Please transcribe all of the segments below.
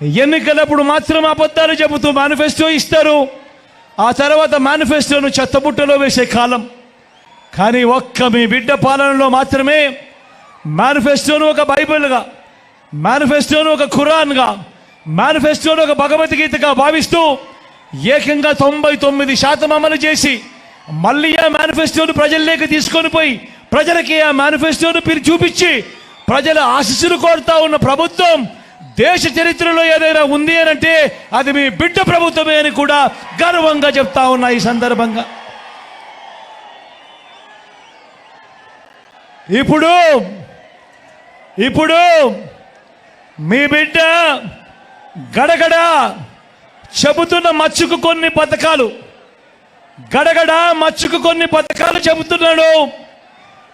ఎన్నికలప్పుడు మాత్రం అబద్ధాలు చెబుతూ మేనిఫెస్టో ఇస్తారు. ఆ తర్వాత మేనిఫెస్టోను చెత్తబుట్టలో వేసే కాలం. కానీ ఒక్క మీ బిడ్డ పాలనలో మాత్రమే మేనిఫెస్టోను ఒక బైబిల్గా మేనిఫెస్టోను ఒక ఖురాన్గా మేనిఫెస్టోను ఒక భగవద్గీతగా భావిస్తూ ఏకంగా తొంభై తొమ్మిది శాతం అమలు చేసి మళ్ళీ ఆ మేనిఫెస్టోను ప్రజల్లోకి తీసుకొని పోయి ప్రజలకి ఆ మేనిఫెస్టోను పిలి చూపించి ప్రజల ఆశీస్సులు కోరుతా ఉన్న ప్రభుత్వం దేశ చరిత్రలో ఏదైనా ఉంది అని అంటే అది మీ బిడ్డ ప్రభుత్వమే అని కూడా గర్వంగా చెప్తా ఉన్నా ఈ సందర్భంగా. ఇప్పుడు ఇప్పుడు మీ బిడ్డ గడగడ చెబుతున్న మచ్చుకు కొన్ని పథకాలు. గడగడ మచ్చుకు కొన్ని పథకాలు చెబుతున్నాడు.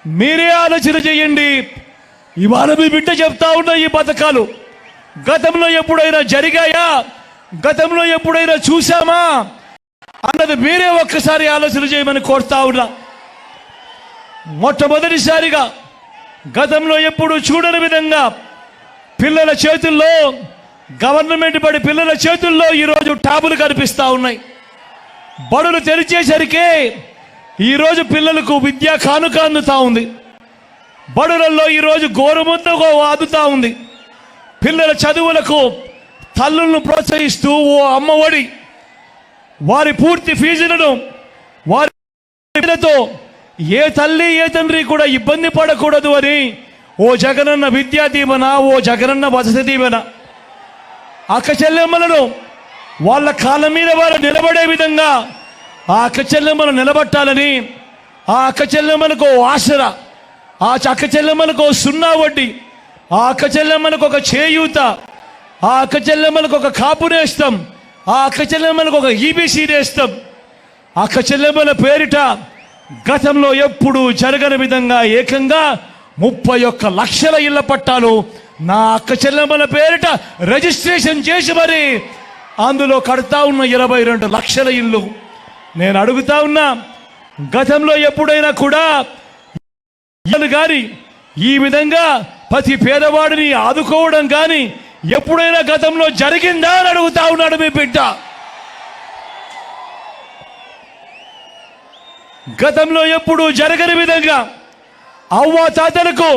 మీరే ఆలోచన చేయండి. ఇవాళ మీ బిడ్డ చెప్తా ఉన్న ఈ పథకాలు. గతంలో ఎప్పుడైనా జరిగాయా? గతంలో ఎప్పుడైనా చూసామా అన్నది మీరే ఒక్కసారి ఆలోచన చేయమని కోరుతా ఉన్నా. మొట్టమొదటిసారిగా గతంలో ఎప్పుడు చూడని విధంగా పిల్లల చేతుల్లో గవర్నమెంట్ బడి పిల్లల చేతుల్లో ఈరోజు ట్యాబులు కనిపిస్తూ ఉన్నాయి. బడులు తెరిచేసరికి ఈరోజు పిల్లలకు విద్యా కానుక అందుతా ఉంది. బడులలో ఈరోజు గోరుముద్దకు వాదుతూ ఉంది. పిల్లల చదువులకు తల్లులను ప్రోత్సహిస్తూ ఓ అమ్మఒడి. వారి పూర్తి ఫీజులను వారితో ఏ తల్లి ఏ తండ్రి కూడా ఇబ్బంది పడకూడదు అని ఓ జగనన్న విద్యా దీవెన ఓ జగనన్న వసతి దీవెన. అక్క చెల్లెమ్మలను వాళ్ళ కాళ్ళ మీద వారు నిలబడే విధంగా ఆ అక్క చెల్లెమ్మలు నిలబట్టాలని ఆ అక్క చెల్లెమ్మలకు ఓ ఆసరా ఆ అక్క చెల్లెమ్మలకు సున్నా వడ్డీ. ఆ ఒక చేయూత ఆ అక్కచెల్లెమ్మలకు ఒక కాపు ఆ అక్కచెల్లెమ్మలకు ఒక ఈబీసీ నేస్తాం. అక్కచెల్లెమ్మల పేరిట గతంలో ఎప్పుడు జరగని విధంగా ఏకంగా ముప్పై ఒక్క లక్షల ఇళ్ళ పట్టాలు నా అక్క చెల్లెమ్మల పేరిట రిజిస్ట్రేషన్ చేసి మరి అందులో కడతా ఉన్న ఇరవై రెండు లక్షల ఇల్లు. నేను అడుగుతా ఉన్నా గతంలో ఎప్పుడైనా కూడా గారి ఈ విధంగా ప్రతి పేదవాడిని ఆదుకోవడం కానీ ఎప్పుడైనా గతంలో జరిగిందా అని అడుగుతా ఉన్నాడు మీ బిడ్డ. గతంలో ఎప్పుడు జరగని విధంగా అవ్వ తాతలకు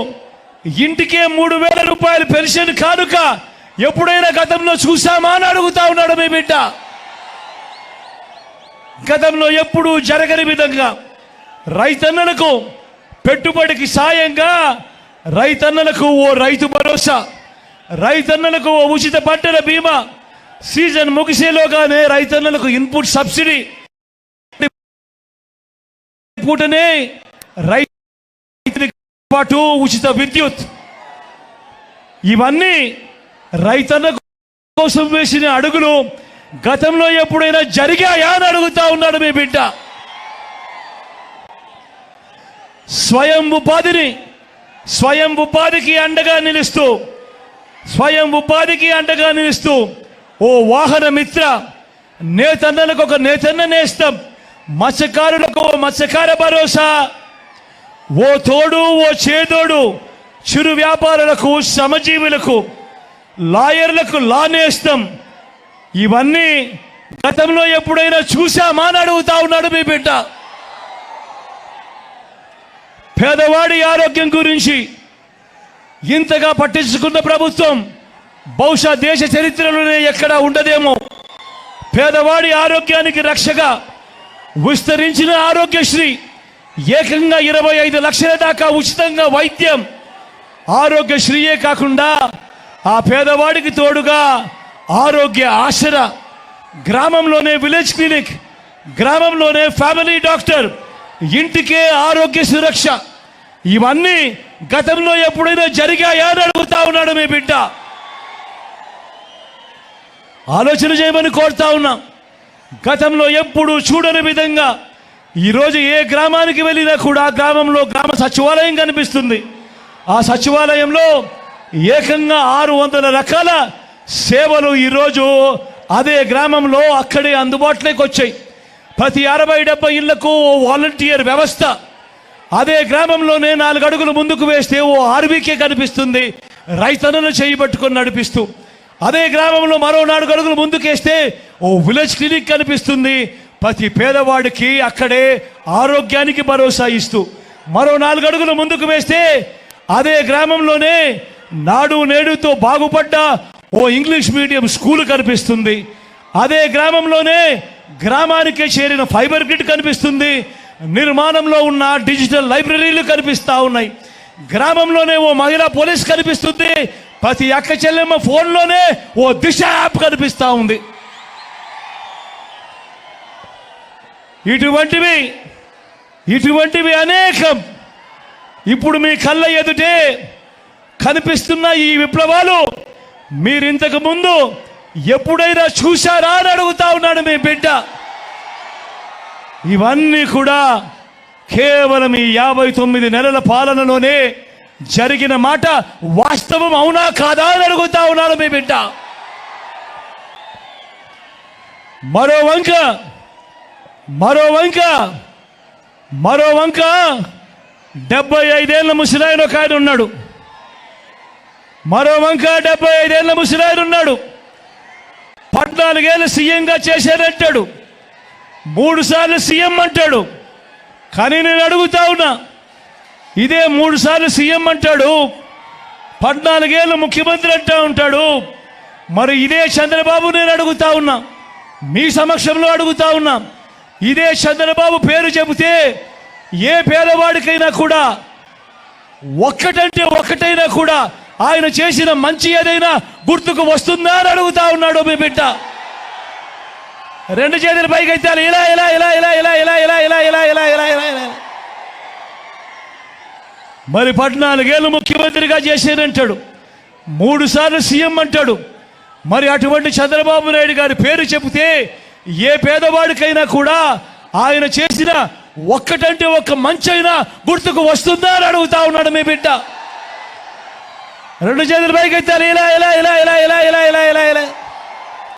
ఇంటికే మూడు వేల రూపాయలు పెన్షన్ కానుక ఎప్పుడైనా గతంలో చూసామా అని అడుగుతా ఉన్నాడు మీ బిడ్డ. గతంలో ఎప్పుడు జరగని విధంగా రైతన్నలకు పెట్టుబడికి సాయంగా రైతన్నలకు ఓ రైతు భరోసా రైతన్నలకు ఓ ఉచిత పంటల బీమా. సీజన్ ముగిసేలోగానే రైతన్నలకు ఇన్పుట్ సబ్సిడీ. పూటనే రైతుకి పాటు ఉచిత విద్యుత్. ఇవన్నీ రైతన్న కోసం వేసిన అడుగులు గతంలో ఎప్పుడైనా జరిగాయా అని అడుగుతా ఉన్నాడు మీ బిడ్డ. స్వయం ఉపాధిని స్వయం ఉపాధికి అండగా నిలుస్తూ స్వయం ఉపాధికి అండగా నిలుస్తూ ఓ వాహన మిత్ర నేతన్నలకు ఒక నేతన్న నేస్తం మత్స్యకారులకు ఓ మత్స్యకార భరోసా ఓ తోడు ఓ చేదోడు చిరు వ్యాపారులకు శ్రమజీవులకు లాయర్లకు లా నేస్తం. ఇవన్నీ గతంలో ఎప్పుడైనా చూసామా అని అడుగుతా ఉన్నాడు మీ బిడ్డ. పేదవాడి ఆరోగ్యం గురించి ఇంతగా పట్టించుకున్న ప్రభుత్వం. బహుశా దేశ చరిత్రలోనే ఎక్కడా ఉండదేమో. పేదవాడి ఆరోగ్యానికి రక్షగా విస్తరించిన ఆరోగ్యశ్రీ ఏకంగా ఇరవై ఐదు లక్షల దాకా ఉచితంగా వైద్యం ఆరోగ్యశ్రీయే కాకుండా ఆ పేదవాడికి తోడుగా ఆరోగ్య ఆశర గ్రామంలోనే విలేజ్ క్లినిక్ గ్రామంలోనే ఫ్యామిలీ డాక్టర్ ఇంటికే ఆరోగ్య సురక్ష. ఇవన్నీ గతంలో ఎప్పుడైనా జరిగాయా అని అడుగుతా ఉన్నాడు మీ బిడ్డ. ఆలోచన చేయమని కోరుతా ఉన్నాం. గతంలో ఎప్పుడు చూడని విధంగా ఈరోజు ఏ గ్రామానికి వెళ్ళినా కూడా ఆ గ్రామంలో గ్రామ సచివాలయం కనిపిస్తుంది. ఆ సచివాలయంలో ఏకంగా ఆరు వందల రకాల సేవలు ఈరోజు అదే గ్రామంలో అక్కడే అందుబాటులోకి వచ్చాయి. ప్రతి అరవై డెబ్బై ఇళ్ళకు ఓ వాలంటీర్ వ్యవస్థ. అదే గ్రామంలోనే నాలుగు అడుగులు ముందుకు వేస్తే ఓ ఆర్వీకే కనిపిస్తుంది. రైతన్నను చేయబట్టుకొని నడిపిస్తూ. అదే గ్రామంలో మరో నాలుగు అడుగులు ముందుకేస్తే ఓ విలేజ్ క్లినిక్ కనిపిస్తుంది. ప్రతి పేదవాడికి అక్కడే ఆరోగ్యానికి భరోసా ఇస్తూ. మరో నాలుగు అడుగులు ముందుకు వేస్తే అదే గ్రామంలోనే నాడు నేడుతో బాగుపడ్డ ఓ ఇంగ్లీష్ మీడియం స్కూల్ కనిపిస్తుంది. అదే గ్రామంలోనే గ్రామానికే చేరిన ఫైబర్ గ్రిడ్ కనిపిస్తుంది. నిర్మాణంలో ఉన్న డిజిటల్ లైబ్రరీలు కనిపిస్తూ ఉన్నాయి. గ్రామంలోనే ఓ మహిళా పోలీస్ కనిపిస్తుంది. ప్రతి అక్క చెల్లెమ్మ ఫోన్లోనే ఓ దిశ యాప్ కనిపిస్తూ ఉంది. ఇటువంటివి ఇటువంటివి అనేకం. ఇప్పుడు మీ కళ్ళ ఎదుటే కనిపిస్తున్న ఈ విప్లవాలు. మీరింతకు ముందు ఎప్పుడైనా చూశారా అని అడుగుతా ఉన్నాడు మీ బిడ్డ. ఇవన్నీ కూడా కేవలం ఈ యాభై తొమ్మిది నెలల పాలనలోనే జరిగిన మాట వాస్తవం అవునా కాదా అని అడుగుతా ఉన్నాడు మీ బిడ్డ. మరో వంక మరో వంక మరో వంక డెబ్బై ఐదేళ్ళ ముసలాయన ఒక ఆయన ఉన్నాడు. మరో వంక డెబ్బై ఐదేళ్ళ ముసలాయన ఉన్నాడు. పద్నాలుగేళ్ళు సీఎంగా చేశానంటాడు మూడు సార్లు సీఎం అంటాడు. కానీ నేను అడుగుతా ఉన్నా ఇదే మూడు సార్లు సీఎం అంటాడు పద్నాలుగేళ్ళు ముఖ్యమంత్రి అంటా ఉంటాడు. మరి ఇదే చంద్రబాబు నేను అడుగుతా ఉన్నా మీ సమక్షంలో అడుగుతా ఉన్నా ఇదే చంద్రబాబు పేరు చెబితే ఏ పేదవాడికైనా కూడా ఒక్కటంటే ఒక్కటైనా కూడా ఆయన చేసిన మంచి ఏదైనా గుర్తుకు వస్తుందా అని అడుగుతా ఉన్నాడు మీ బిడ్డ రెండు చేతులు పైకి ఎత్తాలి ఇలా ఇలా ఇలా ఇలా ఇలా ఇలా ఇలా ఇలా ఇలా ఇలా ఇలా ఇలా ఇలా మరి పద్నాలుగేళ్ళు ముఖ్యమంత్రిగా చేసేదంటాడు మూడు సార్లు సీఎం అంటాడు మరి అటువంటి చంద్రబాబు నాయుడు గారి పేరు చెబితే ఏ పేదవాడికైనా కూడా ఆయన చేసిన ఒక్కటంటే ఒక్క మంచైనా గుర్తుకు వస్తుందా అని అడుగుతా ఉన్నాడు మీ బిడ్డ రెండు చేతులు పైకి ఎత్తాలి ఇలా ఇలా ఇలా ఇలా ఇలా ఇలా ఇలా ఇలా ఇలా.